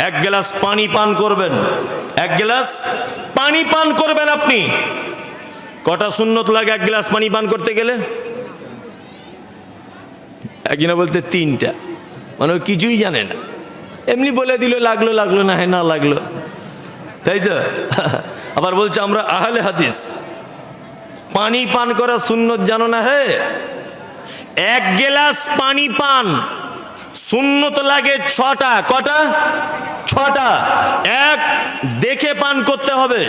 এক গ্লাস পানি পান করবেন। এক গ্লাস পানি পান করবেন আপনি। কটা সুন্নত লাগে এক গ্লাস পানি পান করতে গেলে? একজনে বলতে, তিনটা। মানে কিছুই জানে না। এমনি বলে দিল, লাগল লাগল, না হ্যাঁ না, লাগল। তাই তো? আবার বলছে, আমরা আহলে হাদিস। পানি পান করা সুন্নত জানো না হে? এক গ্লাস পানি পান। সুন্নত লাগে ছটা, কটা? ছটা। এক, দেখে পান করতে হবে।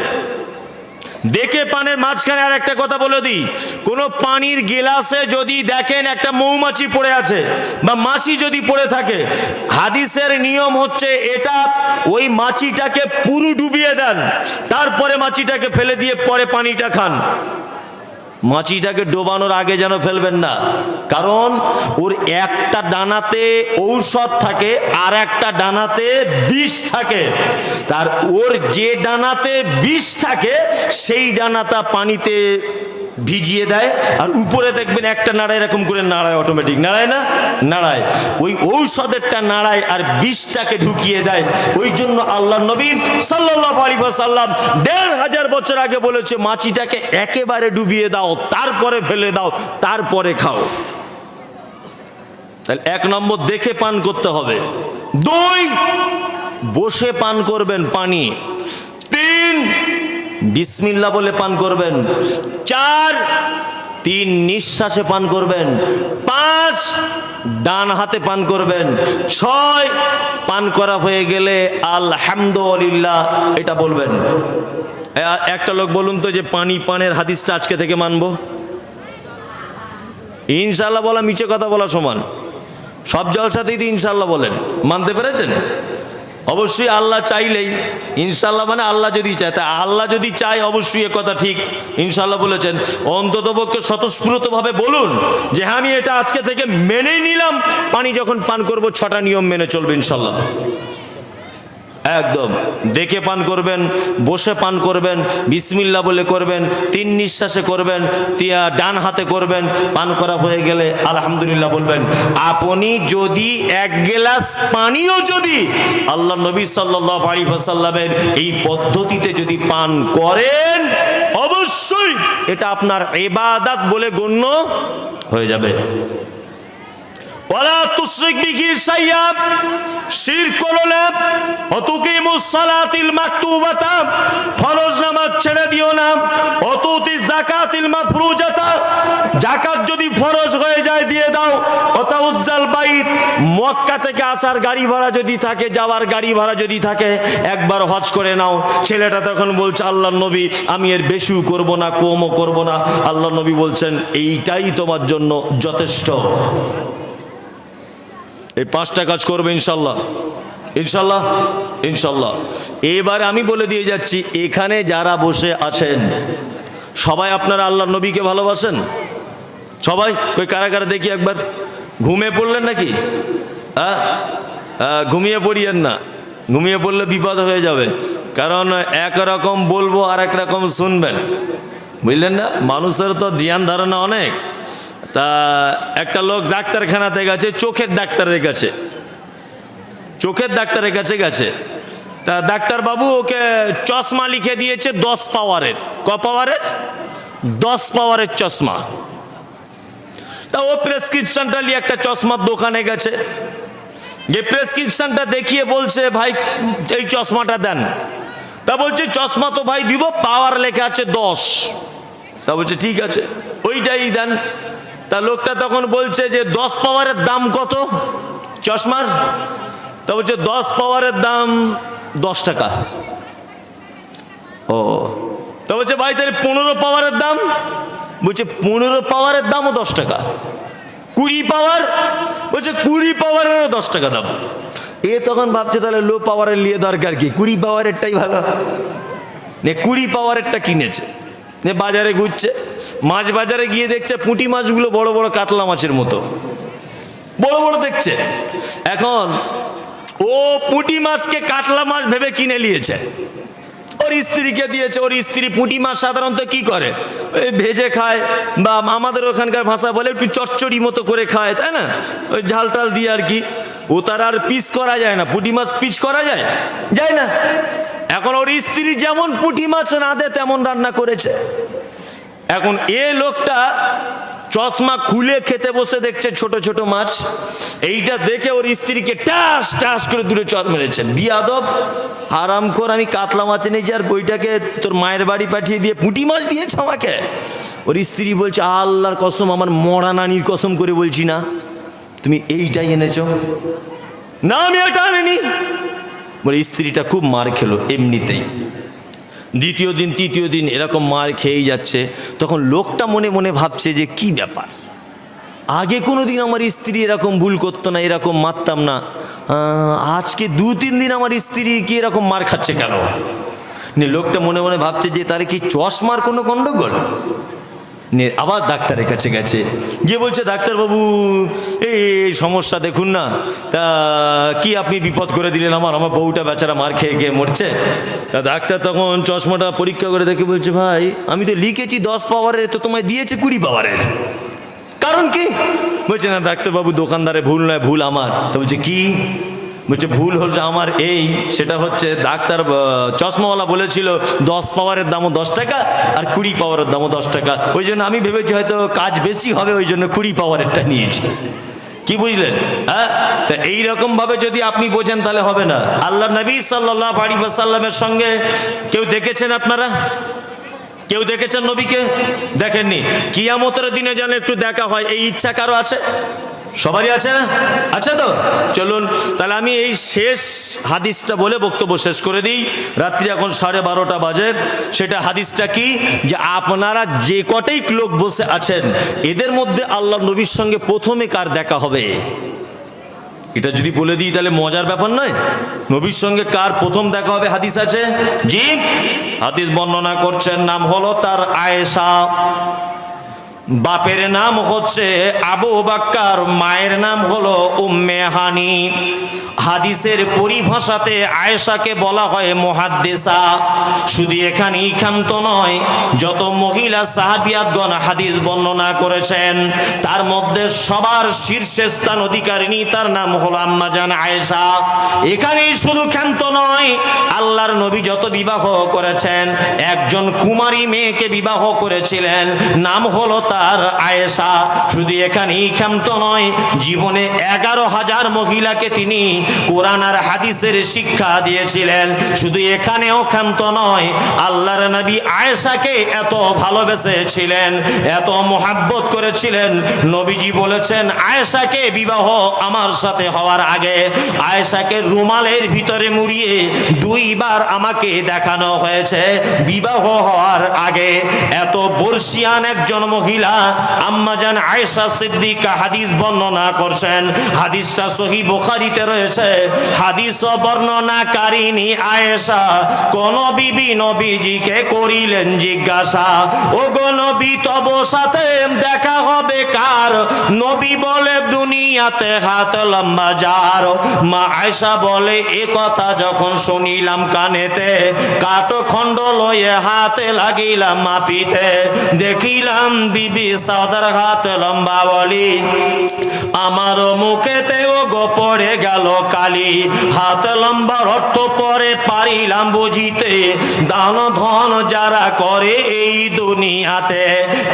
দেখে পানের মাঝখানে আর একটা কথা বলে দিই। কোনো পানির গেলাসে যদি দেখেন একটা মৌমাছি পড়ে আছে বা মাছি যদি পড়ে থাকে, হাদিসের নিয়ম হচ্ছে এটা ওই মাছিটাকে পুরো ডুবিয়ে দেন, তারপরে মাছিটাকে ফেলে দিয়ে পরে পানিটা খান। মাছিটাকে ডোবানোর আগে যেন ফেলবেন না। কারণ ওর একটা ডানাতে ঔষধ থাকে আর একটা ডানাতে বিষ থাকে। তার ওর যে ডানাতে বিষ থাকে, সেই ডানাটা পানিতে ভিজিয়ে দেয়, আর উপরে দেখবেন একটা নাড়ায়, এরকম করে নাড়ায় অটোমেটিক নাড়ায় না? নাড়ায়। ওই ঔষধেরটা নাড়ায় আর বিষটাকে ঢুকিয়ে দেয়। ওই জন্য আল্লাহ নবী সাল্লাহ আলী সাল্লাম দেড় হাজার বছর আগে বলেছে, মাছিটাকে একেবারে ডুবিয়ে দাও, তারপরে ফেলে দাও, তারপরে খাও। তাহলে এক নম্বর দেখে পান করতে হবে। দুই, বসে পান করবেন পানি। তিন বিসমিল্লা বলে পান করবেন। চার, তিন নিঃশ্বাসে পান করবেন। পাঁচ, ডান হাতে পান করবেন। ছয়, পান করা হয়ে গেলে আলহামদুলিল্লাহ, এটা বলবেন। একটা লোক বলুন তো যে পানি পানের হাদিসটা আজকে থেকে মানবো? ইনশাল্লাহ বলা, মিছে কথা বলা সমান। সব জলসাতেই তো ইনশাল্লাহ বলেন। মানতে পেরেছেন? অবশ্যই আল্লাহ চাইলেই ইনশাল্লাহ মানে আল্লাহ যদি চায়। তা আল্লাহ যদি চায়, অবশ্যই কথা ঠিক। ইনশাল্লাহ বলেছেন, অন্ততপক্ষে স্বতঃস্ফূর্তভাবে বলুন যে হ্যাঁ আমি এটা আজকে থেকে মেনেই নিলাম। পানি যখন পান করব, ছটা নিয়ম মেনে চলবে ইনশাল্লাহ একদম। দেখে পান করবেন, বসে পান করবেন, বিসমিল্লা বলে করবেন, তিন নিঃশ্বাসে করবেন ডান হাতে করবেন, পান করা হয়ে গেলে আলহামদুলিল্লাহ বলবেন, আপনি যদি এক গ্লাস পানিও যদি আল্লাহ নবী সাল্লাহ আলী সাল্লামের এই পদ্ধতিতে যদি পান করেন, অবশ্যই এটা আপনার এবাদাত বলে গণ্য হয়ে যাবে। ওয়ালা তুশরিক বিহি ছেড়ে দিও না। যদি হয়ে যায় দিয়ে দাও। বাইত, মক্কা থেকে আসার গাড়ি ভাড়া যদি থাকে, যাওয়ার গাড়ি ভাড়া যদি থাকে, একবার হজ করে নাও। ছেলেটা তখন বলছে আল্লাহ নবী, আমি এর বেশিও করব না, কমও করব না। আল্লাহ নবী বলছেন, এইটাই তোমার জন্য যথেষ্ট। এই পাঁচটা কাজ করবে ইনশাল্লাহ। ইনশাল্লাহ ইনশাল্লাহ। এবার আমি বলে দিয়ে যাচ্ছি এখানে যারা বসে আছেন সবাই আপনারা আল্লাহ নবীকে ভালোবাসেন? সবাই? ওই কারা কারা দেখি একবার? ঘুমে পড়লেন নাকি? হ্যাঁ? হ্যাঁ, ঘুমিয়ে পড়িয়েন না। ঘুমিয়ে পড়লে বিপদ হয়ে যাবে। কারণ এক রকম বলব আর এক রকম শুনবেন। বুঝলেন না? মানুষের তো ধ্যান ধারণা অনেক। তা একটা লোক ডাক্তারখানাতে গেছে, চোখের ডাক্তারের কাছে। চোখের ডাক্তারের কাছে গেছে। তা ডাক্তারবাবু ওকে চশমা লিখে দিয়েছে দশ পাওয়ারের। ক পাওয়ারের? দশ পাওয়ারের চশমা। তা ও প্রেসক্রিপশনটা নিয়ে একটা চশমার দোকানে গেছে। যে প্রেসক্রিপশনটা দেখিয়ে বলছে, ভাই, এই চশমাটা দেন। তা বলছে, চশমা তো ভাই দিব, পাওয়ার লেখা আছে দশ। তা বলছে, ঠিক আছে। ওইটাই দেন। তা লোকটা তখন বলছে যে, দশ পাওয়ারের দাম কত? চশমার। তা বলছে, দশ পাওয়ারের দাম দশ টাকা। ও। তা বলছে, ভাই, তাহলে পনেরো পাওয়ারের দাম? বলছে, পনেরো পাওয়ারের দামও দশ টাকা। কুড়ি পাওয়ার? বলছে, কুড়ি পাওয়ারেরও দশ টাকা দাম। এ তখন ভাবছে, তাহলে লো পাওয়ারের নিয়ে দরকার কি? কুড়ি পাওয়ারেরটাই ভালো। নে, কুড়ি পাওয়ারেরটা কিনেছে। নে, বাজারে ঘুরছে। মাছ বাজারে গিয়ে দেখছে পুঁটি মাছগুলো বড় বড় কাতলা মাছের মতো। বড় বড় দেখছে। এখন ও পুঁটি মাছকে কাতলা মাছ ভেবে কিনে নিয়েছে। ওর স্ত্রীকে দিয়েছে, ওর স্ত্রী পুঁটি মাছ সাধারণত কি করে? ওই ভেজে খায় বা আমাদের ওখানকার ভাষা বলে একটু চচ্চড়ি মতো করে খায়, তাই না? ওই ঝাল টাল দিয়ে আর কি। ও তার আর পিস করা যায় না, পুঁটি মাছ পিস করা যায়? যায় না। এখন ওর স্ত্রী যেমন পুঁটি মাছ রাঁধে তেমন রান্না করেছে। এখন এ লোকটা চশমা খুলে খেতে বসে দেখছে ছোট ছোট মাছ। এইটা দেখে ওর স্ত্রীকে টাস টাস করে দূরে চর মেরেছে। বিয়াদব আরাম কর আমি কাতলা মাছ এনেছি আর বইটাকে তোর মায়ের বাড়ি পাঠিয়ে দিয়ে পুঁটি মাছ দিয়েছে আমাকে। ওর স্ত্রী বলছে, আল্লাহর কসম, আমার মরা নানির কসম করে বলছি না। তুমি এইটাই এনেছো? না, আমি এটা আনিনি। ওর স্ত্রীটা খুব মার খেলো এমনিতেই। দ্বিতীয় দিন, তৃতীয় দিন এরকম মার খেয়েই যাচ্ছে। তখন লোকটা মনে মনে ভাবছে যে কি ব্যাপার? আগে কোনো দিন আমার স্ত্রী এরকম ভুল করতো না, এরকম মারতাম না। আজকে দু, তিন দিন আমার স্ত্রী কি এরকম মার খাচ্ছে কেন? লোকটা মনে মনে ভাবছে যে তাহলে কি চশমার কোনো গণ্ডগোল নে, আবার ডাক্তারের কাছে গেছে। গিয়ে বলছে, ডাক্তারবাবু, এই সমস্যা দেখুন না। তা, কি আপনি বিপদ করে দিলেন আমার? আমার বউটা বেচারা মার খেয়ে খেয়ে মরছে। তা ডাক্তার তখন চশমাটা পরীক্ষা করে দেখে বলছে, ভাই, আমি তো লিখেছি দশ পাওয়ারের, তো তোমায় দিয়েছে কুড়ি পাওয়ারের। কারণ কি? বলছে, না, ডাক্তারবাবু, দোকানদারে ভুল নয়, ভুল আমার। তো বলছে, কি? বলছে, ভুল হচ্ছে আমার এই, সেটা হচ্ছে ডাক্তার চশমাওয়ালা বলেছিল, দশ পাওয়ারের দামও দশ টাকা আর কুড়ি পাওয়ারের দামও দশ টাকা। ওই জন্য আমি ভেবেছি হয়তো কাজ বেশি হবে, ওই জন্য কুড়ি পাওয়ারেরটা নিয়েছি। কি বুঝলেন? হ্যাঁ? তা ভাবে যদি আপনি বোঝেন, তাহলে হবে না। আল্লাহ নবী সাল্লাহ আলী সাল্লামের সঙ্গে কেউ দেখেছেন আপনারা? কেউ দেখেছেন নবীকে? দেখেননি। কিয়ামতের দিনে যেন একটু দেখা হয়, এই ইচ্ছা কারও আছে? সবারই আছে না? আচ্ছা তো? চলুন, তাহলে আমি এই শেষ হাদিসটা বলে বক্তব্য শেষ করে দিই। রাত্রি এখন সাড়ে বারোটা বাজে। সেটা হাদিসটা কি? যে আপনারা যে কটেই লোক বসে আছেন, এদের মধ্যে আল্লাহ নবীর সঙ্গে প্রথমে কার দেখা হবে? এটা যদি বলে দিই, তাহলে মজার ব্যাপার নয়। নবীর সঙ্গে কার প্রথম দেখা হবে হাদিস আছে? জি, হাদিস বর্ণনা করছেন, নাম হলো তার আয়েশা। বাপের নাম হচ্ছে আবু বাক্কার মায়ের নাম হলো উম্মে হানি। হাদিসের পরিভাষাতে আয়েশাকে বলা হয় মহাদ্দেশা শুধু এখানেই ক্ষান্ত নয়, যত মহিলা সাহাবিয়াতগণ হাদিস বর্ণনা করেছেন, তার মধ্যে সবার শীর্ষে স্থান অধিকারিণী তার নাম হলো আম্মাজান আয়েশা। এখানেই শুধু ক্ষান্ত নয়, আল্লাহর নবী যত বিবাহ করেছেন, একজন কুমারী মেয়েকে বিবাহ করেছিলেন, নাম হলো তার আয়েশা। শুধু এখানেই ক্ষান্ত নয়, জীবনে এগারো হাজার মহিলাকে তিনি কোরআন আর হাদিসের শিক্ষা দিয়েছিলেন। শুধু এখানেও ক্ষান্ত নয়, আল্লাহর নবী আয়েশাকে এত ভালোবেসেছিলেন, এত মোহাব্বত করেছিলেন। নবীজি বলেছেন, আয়েশাকে বিবাহ আমার সাথে হওয়ার আগে আয়েশাকে রুমালের ভিতরে মুড়িয়ে দুইবার আমাকে দেখানো হয়েছে। বিবাহ হওয়ার আগে এত বর্ষিয়ান একজন মহিলা আম্মাজান আয়েশা সিদ্দিকা হাদিস বর্ণনা করছেন। হাদিসটা সহি বুখারীতে রয়েছে। হাদিস বর্ণনাকারিনী আয়েশা, কোন বিবি নবীজিকে করিলেন জিজ্ঞাসা ও গো নবী, তব সাথে দেখা হবে কার? নবী বলে, দুনিয়াতে হাত লম্বা যার। মা আয়েশা বলে, এ কথা যখন শুনিলাম কানেতে, কাটো খণ্ড লয়ে হাতে লাগিলাম মাপিতে। দেখিলাম বিবি সাদার হাত লম্বা বলি আমার মুখেতেও গো পড়ে গেল কালি। হাত লম্বার অর্থ পরে পারিলাম বুঝিতে। দান ধন যারা করে এই দুনিয়াতে।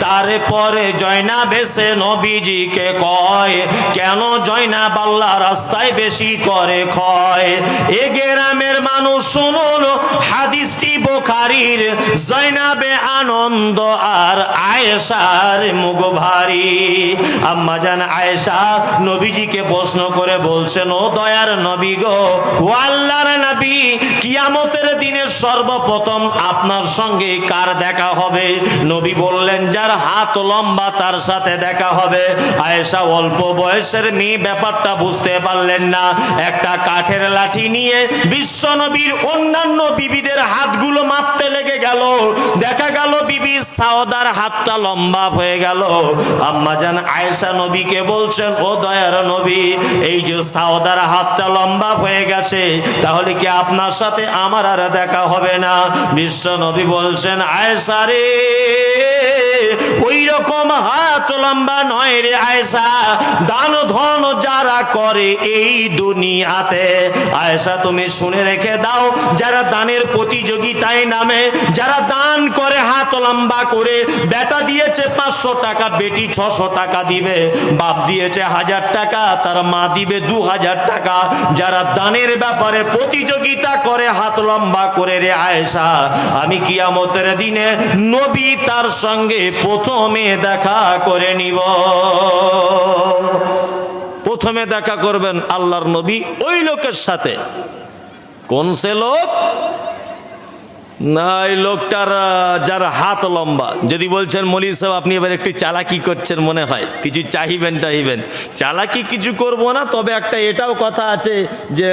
তারপরে জয়না বেশে নবীজিকে কয়, কেন জয়না বাল্লা রাস্তায় বেশি করে ক্ষয়? এ গ্রামের মানুষ শুনুন, হাদিসটি বোখারির, জয়নাবে আনন্দ আর আয়েশার মুগ ভারী। আম্মা জান আয়েশা নবীজিকে প্রশ্ন করে বলছেন, ও দয়ার নবী গো, ও আল্লাহর নবী, কিয়ামতের দিনে সর্বপ্রথম আপনার সঙ্গে কার দেখা হবে? নবী বললেন, যার হাত লম্বা, তার সাথে দেখা হবে। আয়েশা অল্প বয়সের মেয়ে, ব্যাপারটা বুঝতে পারলেন না। একটা কাঠের লাঠি নিয়ে বিশ্ব নবীর অন্যান্য বিবিদের হাতগুলো মারতে লেগে গেল। দেখা গেল, বিবি সাওদার হাতটা লম্বা হয়ে গেল। আম্মাজান আয়েশা নবীকে বলছেন, ও দয়ার নবী, এই যে সাওদার হাতটা লম্বা হয়ে গেছে, তাহলে কি আপনার সাথে আমার আর দেখা হবে না? বিশ্ব নবী বলছেন, আয়েশা রে ওই রকম হাত লম্বা নয় রে আয়েশা। দান ধন যারা করে এই দুনিয়াতে। আয়েশা, তুমি শুনে রেখে দাও, যারা দানের প্রতিযোগিতায় নামে, যারা দান করে হাত লম্বা করে, বেটা দিয়েছে পাঁচশো টাকা, বেটি ছশো টাকা দিবে, বাপ দিয়েছে হাজার টাকা, তার মা দিবে দু হাজার টাকা। যারা দানের ব্যাপারে প্রতিযোগিতা করে হাত লম্বা করে রে আয়েশা, আমি কিয়ামতের দিনে নবী তার সঙ্গে প্রথমে দেখা করে নিব। প্রথমে দেখা করবেন আল্লাহর নবী ওই লোকের সাথে। কোন সে লোক? না এই লোকটার যার হাত লম্বা। যদি বলছেন মলি সাহেব, আপনি এবার একটু চালাকি করছেন মনে হয়? কিছু চাহিবেন, টাহিবেন। চালাকি কিছু করব না, তবে একটা এটাও কথা আছে যে,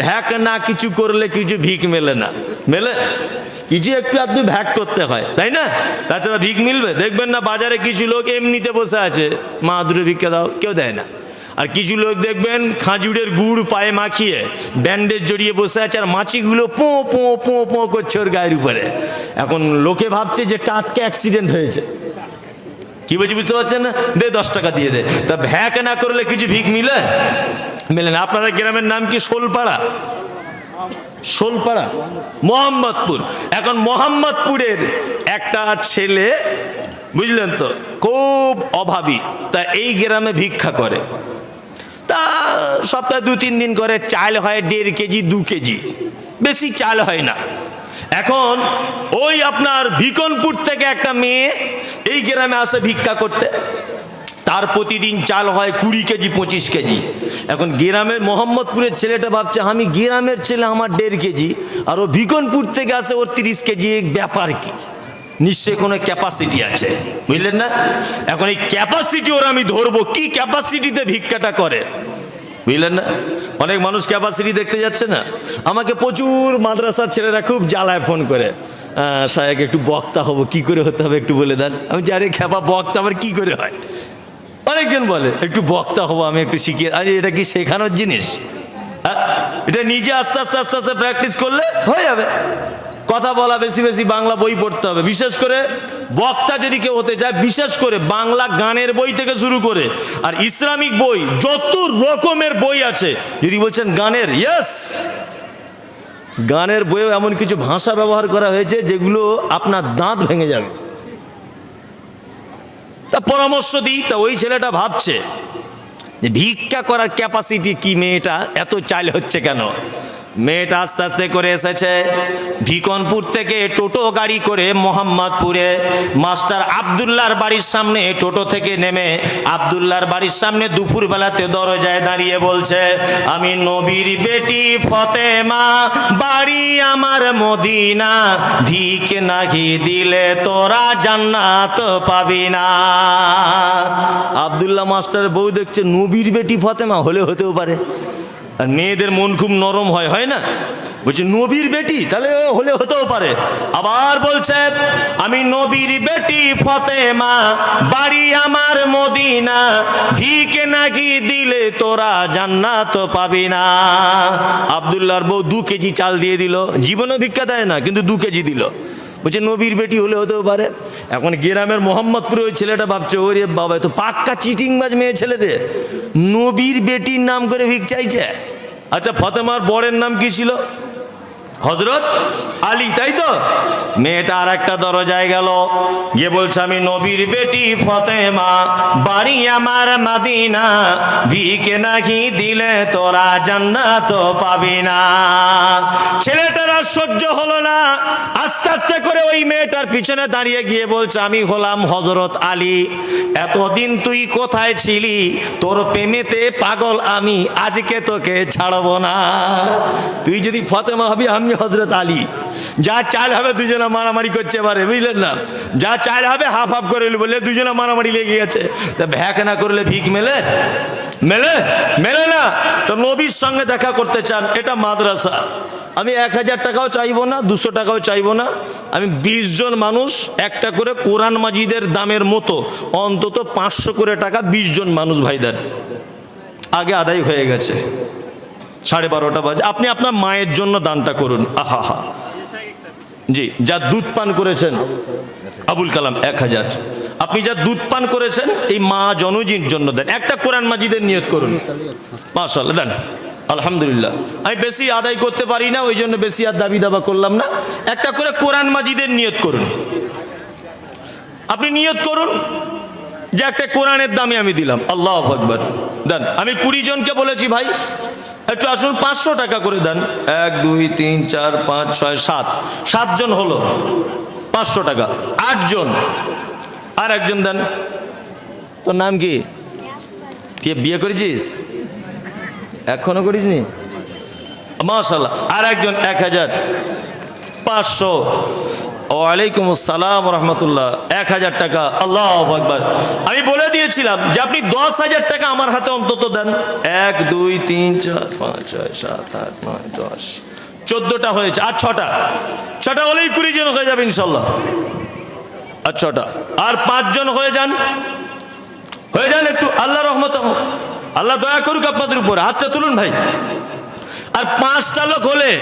ভ্যাক না কিছু করলে কিছু ভিক মেলে না। মেলে? কিছু একটু আপনি ভ্যাক করতে হয়, তাই না? তাছাড়া ভিক মিলবে? দেখবেন না বাজারে কিছু লোক এমনিতে বসে আছে। মা, দুটো ভিক্ষা দাও, কেউ দেয় না। আর কিছু লোক দেখবেন খাজুরের গুড় পায়ে মাখিয়ে ব্যান্ডেজ জড়িয়ে বসে আছে আর মাছিগুলো পো পো পো পো করছে ওর গায়ের উপরে। এখন লোকে ভাবছে যে টাটকে অ্যাক্সিডেন্ট হয়েছে। কি বলছি বুঝতে পারছেন না? দে দশ টাকা দিয়ে দে। তা ভ্যাক না করলে কিছু ভিক মিলে? মেলে না। আপনাদের গ্রামের নাম কি শোলপাড়া? শোলপাড়া? মোহাম্মদপুর। এখন মোহাম্মদপুরের একটা ছেলে, বুঝলেন তো, খুব অভাবী। তা এই গ্রামে ভিক্ষা করে। সপ্তাহে দু, তিন দিন করে চাল হয় দেড় কেজি, দু কেজি। বেশি চাল হয় না। এখন ওই আপনার ভিকনপুর থেকে একটা মেয়ে এই গ্রামে আসে ভিক্ষা করতে। তার প্রতিদিন চাল হয় কুড়ি কেজি, পঁচিশ কেজি। এখন গ্রামের মোহাম্মদপুরের ছেলেটা ভাবছে, আমি গ্রামের ছেলে, আমার দেড় কেজি। আর ও ভিকনপুর থেকে আসে, ওর তিরিশ কেজি ব্যাপার কি? নিশ্চয়ই কোনো ক্যাপাসিটি আছে। বুঝলেন না? এখন এই ক্যাপাসিটি ওর আমি ধরবো। কি ক্যাপাসিটিতে ভিক্ষাটা করে? বুঝলেন না? অনেক মানুষ ক্যাপাসিটি দেখতে যাচ্ছে না। আমাকে প্রচুর মাদ্রাসার ছেলেরা খুব জ্বালায় ফোন করে। সাহেব, একটু বক্তা হব, কি করে হতে হবে একটু বলে দেন। আমি জানি খ্যাপা বক্তা আবার কি করে হয়? অনেকজন বলে, একটু বক্তা হব, আমি একটু শিখিয়ে আরে, এটা কি শেখানোর জিনিস? হ্যাঁ? এটা নিজে আস্তে আস্তে আস্তে আস্তে প্র্যাকটিস করলে হয়ে যাবে। কথা বলা বেশি বেশি বাংলা বই পড়তে হবে। বিশেষ করে বক্তা যদি কেউ হতে চায়, বিশেষ করে বাংলা গানের বই থেকে শুরু করে, আর ইসলামিক বই, যত রকমের বই আছে, যদি বলছেন গানের ইয়েস গানের বইও এমন কিছু ভাষা ব্যবহার করা হয়েছে যেগুলো আপনার দাঁত ভেঙে যাবে। তা পরামর্শ দিই, তা ওই ছেলেটা ভাবছে যে ভিক্ষা করার ক্যাপাসিটি কি মেয়েটা? এত চাল হচ্ছে কেন? মেয়েটা আস্তে আস্তে করে এসেছে। ভিকনপুর থেকে টোটো গাড়ি করে মোহাম্মদপুরে। মাস্টার আবদুল্লার বাড়ির সামনে টোটো থেকে নেমে আবদুল্লার বাড়ির সামনে দুপুর বেলাতে দরজায় দাঁড়িয়ে বলছে, আমি নবীর বেটি ফতেমা, বাড়ি আমার মদিনা। ভিক নাহি দিলে তোরা জান্নাত পাবি না। আবদুল্লাহ মাস্টার বউ দেখছে, নবীর বেটি ফতেমা হলে হতেও পারে। আর মেয়েদের মন খুব নরম হয় হয় না? বলছে, নবীর বেটি? তাহলে হলে হতেও পারে। আবার বলছে, আমি নবীর বেটি ফতেমা, বাড়ি আমার মদিনা, ভিকে নাকি দিলে তোরা জান্নাত পাবি না। আবদুল্লাহর বউ দু কেজি চাল দিয়ে দিল। জীবনও ভিক্ষা দেয় না, কিন্তু দু কেজি দিল। বলছে, নবীর বেটি হলে হতেও পারে। এখন গ্রামের মোহাম্মদপুরে ওই ছেলেটা ভাবছে, ওরে বাবা তো পাক্কা চিটিংবাজ মেয়ে ছেলে রে। নবীর বেটির নাম করে ভিক চাইছে? আচ্ছা ফতেমার বরের নাম কি ছিল? হজরত আলী, তাই তো? মেয়েটা আর একটা দরজায় গেল। গিয়ে বলছে, আমি নবীর বেটি ফতেমা, বাড়ি আমার মাদিনা। ভিকে নাকি দিলে তোরা জান্নাত পাবি না। ছেলেটার আর সহ্য হলো না। আস্তে আস্তে করে ওই মেয়েটার পিছনে দাঁড়িয়ে গিয়ে বলছে, আমি হলাম হজরত আলী। এতদিন তুই কোথায় ছিলি? তোর প্রেমেতে পাগল আমি, আজকে তোকে ছাড়বো না। তুই যদি ফতেমা হবি, আমি হজরত আলী। যা চাল হবে দুজনে মারামারি করছে এবারে, বুঝলেন না? যা চাল হবে হাফ হাফ করে বললে দুজনে মারামারি লেগে গেছে। তা ভ্যাক না করলে ভিক মেলে? মেলে? মেলে না। তো নবীর সঙ্গে দেখা করতে চান, এটা মাদ্রাসা। আমি এক হাজার টাকাও চাইব না, দুশো টাকাও চাইব না। আমি বিশ জন মানুষ, একটা করে কোরআন মাজিদের দামের মতো, অন্তত পাঁচশো করে টাকা বিশ জন মানুষ ভাইদার আগে আদায় হয়ে গেছে। সাড়ে বারোটা বাজে। আপনি আপনার মায়ের জন্য দানটা করুন। আহা হা। জি, যা দুধ পান করেছেন, আবুল কালাম এক হাজার। আপনি যা দুধ পান করেছেন, এই মা জনজির জন্য দেন। একটা কোরআন মাজিদের নিয়ত করুন। মাশাল্লাহ দেন। আলহামদুলিল্লাহ। আমি বেশি আদায় করতে পারি না, ওই জন্য বেশি আর দাবি দাবা করলাম না। একটা করে কোরআন মাজিদের নিয়ত করুন। আপনি নিয়ত করুন যে একটা কোরআনের দামে আমি দিলাম। আল্লাহ আকবর। দেন। আমি কুড়ি জনকে বলেছি, ভাই একটু আসুন, পাঁচশো টাকা করে দেন। এক, দুই, তিন, চার, পাঁচ, ছয়, সাত। সাতজন হলো। পাঁচশো টাকা। আটজন। আর একজন দেন। তোর নাম কি? কে, বিয়ে করেছিস? এখনও করিস নি মাসাল্লাহ আর একজন, এক হাজার। পাঁচশো। ওয়ালাইকুম আসসালাম রহমতুল্লাহ। এক হাজার টাকা। আল্লাহ আকবর। আমি বলে দিয়েছিলাম যে আপনি দশ হাজার টাকা আমার হাতে অন্তত দেন। এক, দুই, তিন, চার, পাঁচ, ছয়, সাত, আট, নয়, দশ। চোদ্দটা হয়েছে। আর ছটা। ছটা হলেই কুড়ি জন হয়ে যাবে ইনশাল্লাহ। আর ছটা। আর পাঁচজন হয়ে যান। হয়ে যান একটু। আল্লাহ রহমত আল্লাহ দয়া করুক আপনাদের উপর। হাতটা তুলুন ভাই। আর পাঁচটা লোক হলে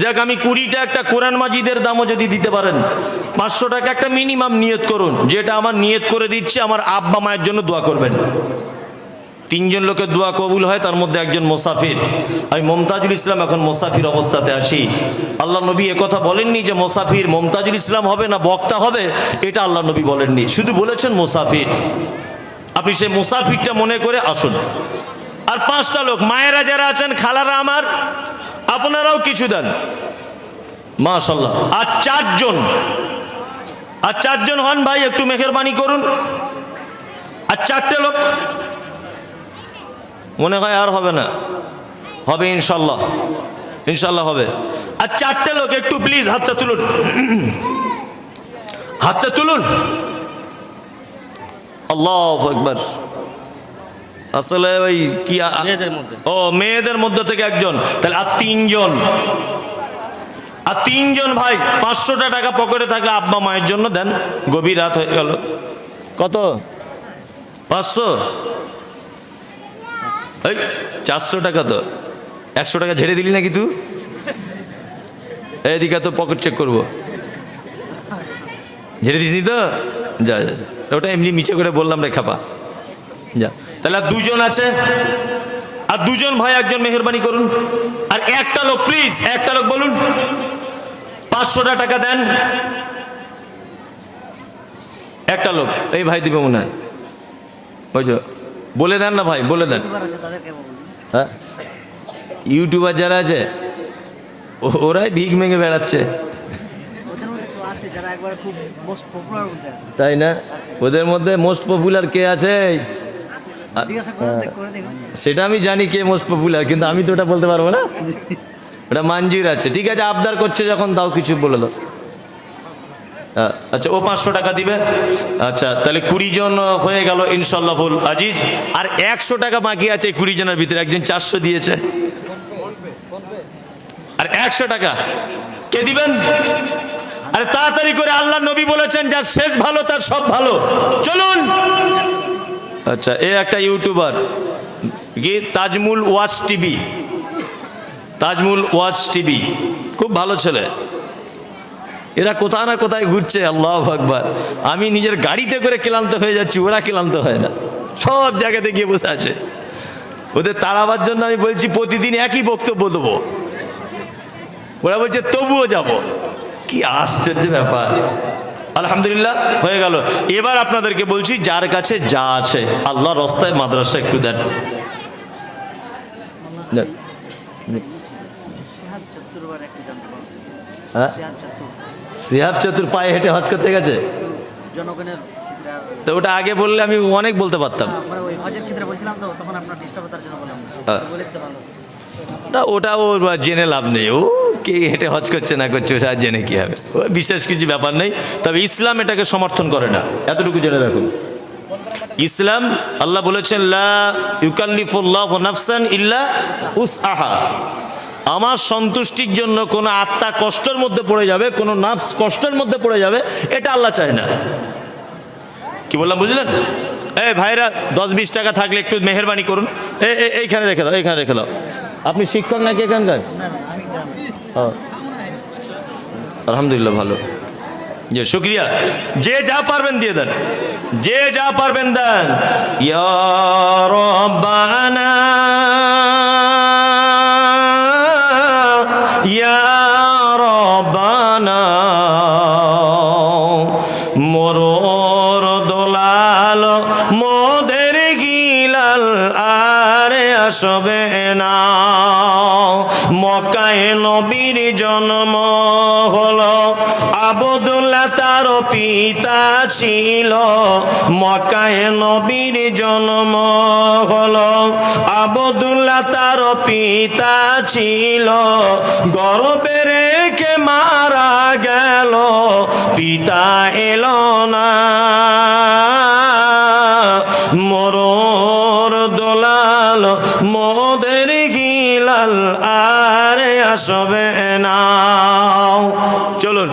যাক, আমি কুড়িটা একটা কোরআন মাজিদের দামও যদি দিতে পারেন, পাঁচশো টাকা একটা মিনিমাম নিয়ত করুন, যেটা আমার নিয়ত করে দিচ্ছে, আমার আব্বা মায়ের জন্য দোয়া করবেন। তিনজন লোকের দোয়া কবুল হয়, তার মধ্যে একজন মোসাফির। আমি মমতাজুল ইসলাম এখন মোসাফির অবস্থাতে আছি। আল্লাহ নবী কথা বলেননি যে মোসাফির মমতাজুল ইসলাম হবে না বক্তা হবে, এটা আল্লাহ নবী বলেননি। শুধু বলেছেন মোসাফির। আপনি সেই মুসাফিরটা মনে করে আসুন। আর পাঁচটা লোক, মায়েরা যারা আছেন, খালারা আমার আপনারাও কিছু দেন। মাশাল্লাহ আর চারজন। আর চারজন হন ভাই একটু মেহরবানি করুন। আর চারটে লোক। মনে হয় আর হবে না। হবে ইনশাল্লাহ ইনশাল্লাহ হবে। আর চারটে লোক একটু প্লিজ হাতটা তুলুন। হাতটা তুলুন। আল্লাহ একবার আসলে ওই কি ও মেয়েদের মধ্যে থেকে একজন। তাহলে আর তিনজন। আর তিনজন ভাই পাঁচশোটা টাকা পকেটে থাকলে আব্বা মায়ের জন্য দেন। গভীর রাত হয়ে গেল। কত? পাঁচশো? এই চারশো টাকা তো। একশো টাকা ঝেড়ে দিলি নাকি তুই? এদিকে তো পকেট চেক করব। ঝেড়ে দিসনি তো? যা যা। ওটা এমনি নিচে করে বললাম রে খাপা। যা। তাহলে দুজন আছে? আর দুজন ভাই একজন মেহরবানি করুন। আর একটা লোক প্লিজ একটা লোক বলুন। পাঁচশোটা টাকা দেন। একটা লোক এই ভাই দিবে মনে হয়। বুঝছ? বলে দেন না ভাই বলে দেন। হ্যাঁ? ইউটিউবার যারা আছে ওরাই ভিক মেঙে বেড়াচ্ছে। তাই না? ওদের মধ্যে মোস্ট পপুলার কে আছে? সেটা আমি জানি কে মোস্ট পপুলার কিন্তু আমি তো ওটা বলতে পারব না। ওটা মানজির আছে। ঠিক আছে আবদার করছে যখন তাও কিছু বলে দাও আচ্ছা ও পাঁচশো টাকা দিবে। আচ্ছা তাহলে কুড়ি জন হয়ে গেল ইনশাল্লাহুল আজিজ আর একশো টাকা বাকি আছে কুড়ি জনের ভিতরে। একজন চারশো দিয়েছে। আর একশো টাকা। কে দিবেন? আরে তাড়াতাড়ি করে আল্লাহ নবী বলেছেন যার শেষ ভালো তার সব ভালো। চলুন। আচ্ছা এ একটা ইউটিউবার কি Tajmul watch TV. Tajmul watch TV, খুব ভালো ছেলে। এরা কোথাও না কোথায় ঘুরছে, আল্লাহ আকবার। আমি নিজের গাড়িতে করে ক্লান্ত হয়ে যাচ্ছি, ওরা ক্লান্ত হয় না। সব জায়গাতে গিয়ে বসে আছে। ওদের তাড়াবার জন্য আমি বলছি, প্রতিদিন একই বক্তব্য দেবো। ওরা বলছে, তবুও যাব। কি আশ্চর্য ব্যাপার। আলহামদুলিল্লাহ হয়ে গেল। এবার আপনাদেরকে বলছি যার কাছে যা আছে আল্লাহ রাস্তায় মাদ্রাসা একটু দেন। সিহাব পারছি। হ্যাঁ? চতুর পায়ে হেঁটে হজ করতে গেছে? জনগণের তো ওটা আগে বললে আমি অনেক বলতে পারতাম। ওই হজের ক্ষেত্রে বলছিলাম তো তখন আপনার ডিস্টার্বতার জন্য বললাম। হ্যাঁ। পারল না ওটা ও জেনে লাভ নেই। ও কে হেঁটে হজ করছে না করছে আর জেনে কি হবে? বিশেষ কিছু ব্যাপার নেই, তবে ইসলাম এটাকে সমর্থন করে না। এতটুকু জেনে রাখুন। ইসলাম, আল্লাহ বলেছেন, লা ইল্লা উসআহা। আমার সন্তুষ্টির জন্য কোনো আত্মা কষ্টের মধ্যে পড়ে যাবে, কোনো নাফস কষ্টের মধ্যে পড়ে যাবে, এটা আল্লাহ চায় না। কি বললাম, বুঝলেন? এই ভাইরা, দশ বিশ টাকা থাকলে একটু মেহরবানি করুন। এইখানে রেখে দাও, এইখানে রেখে দাও। আপনি শিক্ষক নাকি এখানকার। আলহামদুলিল্লাহ, ভালো। যে, শুক্রিয়া। যে যা পারবেন দিয়ে দেন। যে যা পারবেন দেন। ইয়া রব্বানা, ইয়া কাল আর আসবে না। মকায় নবীর জন্ম হল আবদুল্লা তার পিতা ছিল। মকায় নবীর জন্ম হল আবদুল্লা তার পিতা ছিল। গর্বে রেখে মারা গেল, পিতা এলো না। মরো ভালো মোদের গিলাল আরে আসবে না। চলুন।